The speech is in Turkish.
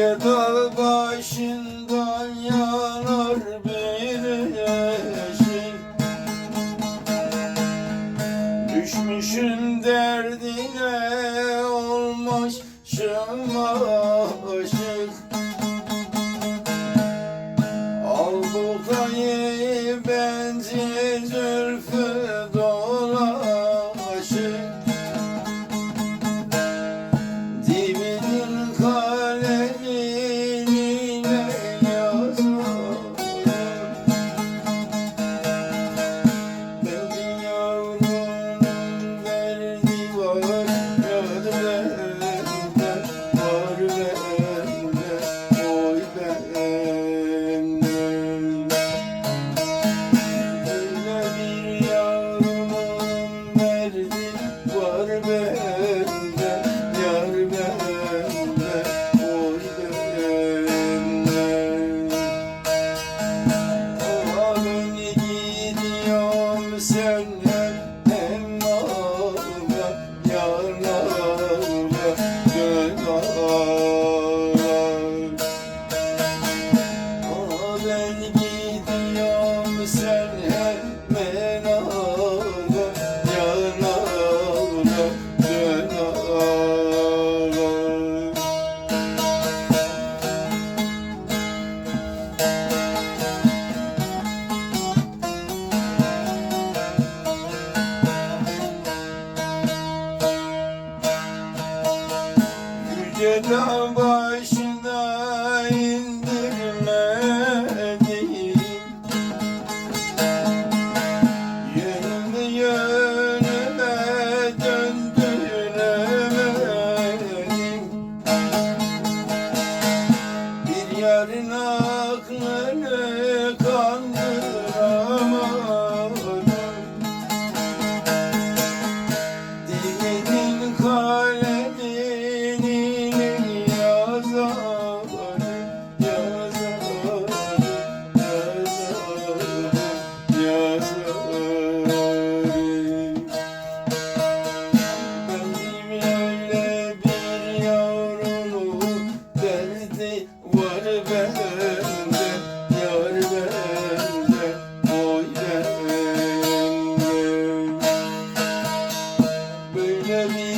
Gölge başından yanar bir yeşil? Düşmüşüm derdine olmuş şımarmış Ta başına indirmedin Yönümü yönüme döndüremedin. Bir yarına me